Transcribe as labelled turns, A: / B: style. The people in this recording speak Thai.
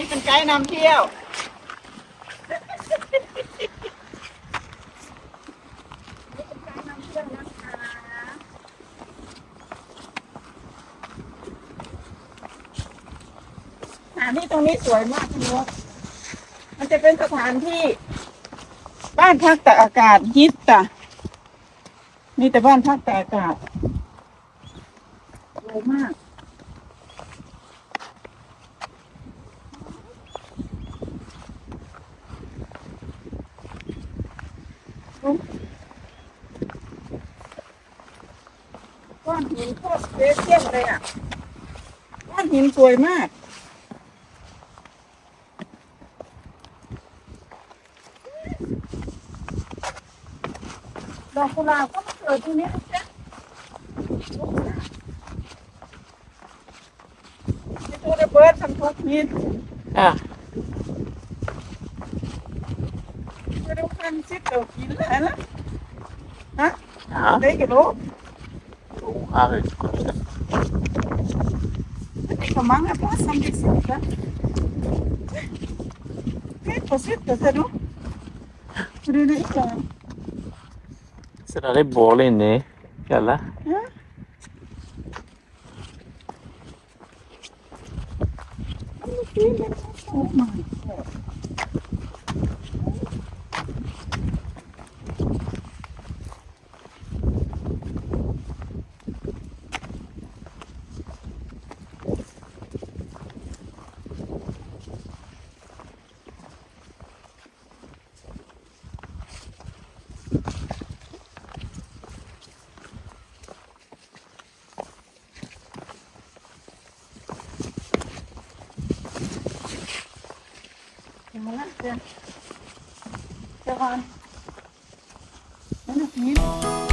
A: ี่เป็นไกด์นำเที่ยว สถานที่ตรงนี้สวยมากคุณนกมันจะเป็นสถานที่ บ้านพักตากอากาศฮิตอะมีแต่บ้านพักตากอากาศสวยมาก ก้อนหินโคตรเฟเซียมเลยอะ ก้อนหินสวยมากดอกกุหลาบก็มาเกิดตรงนี้นะจ๊ะมีตัวระเบิดทำทุกนิด
B: อะ
A: Kalimutan situ, gila lah. Hah? Ha? Oh, hari kau. Ke mana pun sampai situ
B: kan?
A: Kan kau seru. Seru ni
B: kan. Sedar det boll inne, Kalle?
A: Ya. Oh my god. Moment, der, der Daran. Wenn es